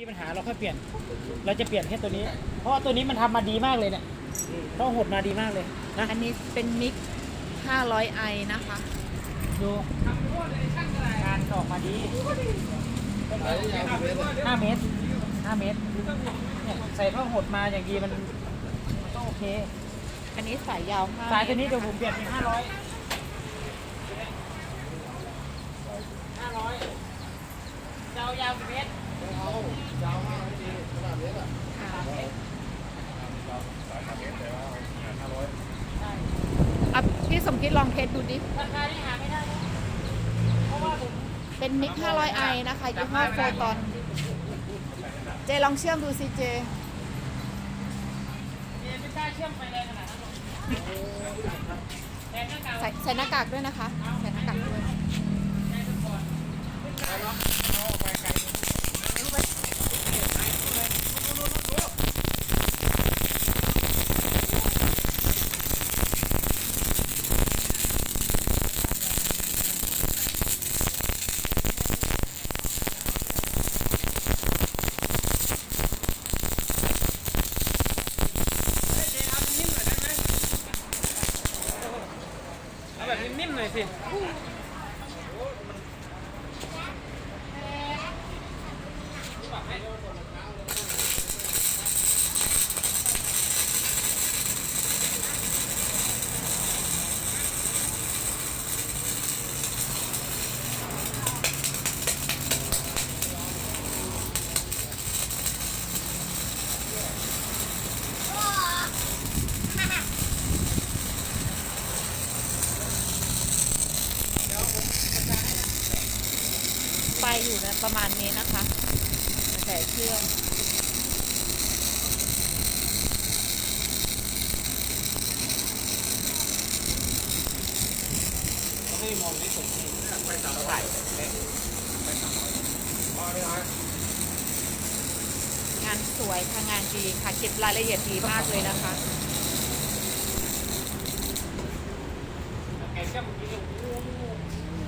มีปัญหาเราค่อยเปลี่ยน เราจะเปลี่ยนแค่ตัวนี้ เพราะว่าตัวนี้มันทำมาดีมากเลยเนี่ยต้องหดมาดีมากเลยนะอันนี้เป็นมิก 500 ไอนะคะ ดูงานออกมาดีห้าเมตรห้าเมตรเนี่ยใส่ผ้าหดมาอย่างดีมันมันต้องโอเค อันนี้สายยาว5สายตัวนี้เดี๋ยวผมเปลี่ยนเป็นห้าร้อยห้าร้อยเจ้ายาวกี่เมตรอ่ะพี่สมคิดลองเทสดูดิ ราคาที่หาไม่ได้นะเพราะว่าผมเป็นมิก500ไอนะคะยี่ห้อโฟตอน เจลองเชื่อมดูสิเจ เรียนไม่กล้าเชื่อมไฟแรงขนาดนั้นหรอกแต่หน้ากาก ใส่ใส่หน้ากากด้วยนะคะ ใส่หน้ากากด้วย นิ่มๆหน่อยสิ ไปอยู่นะประมาณนี้นะคะแต่เครื่องงานสวยค่ะงานดีค่ะเก็บรายละเอียดดีมากเลยนะคะไก่เชื่อมกี้เนี่ยโอ้โห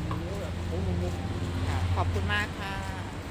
โอ้โหโอ้โห ขอบคุณมากค่ะ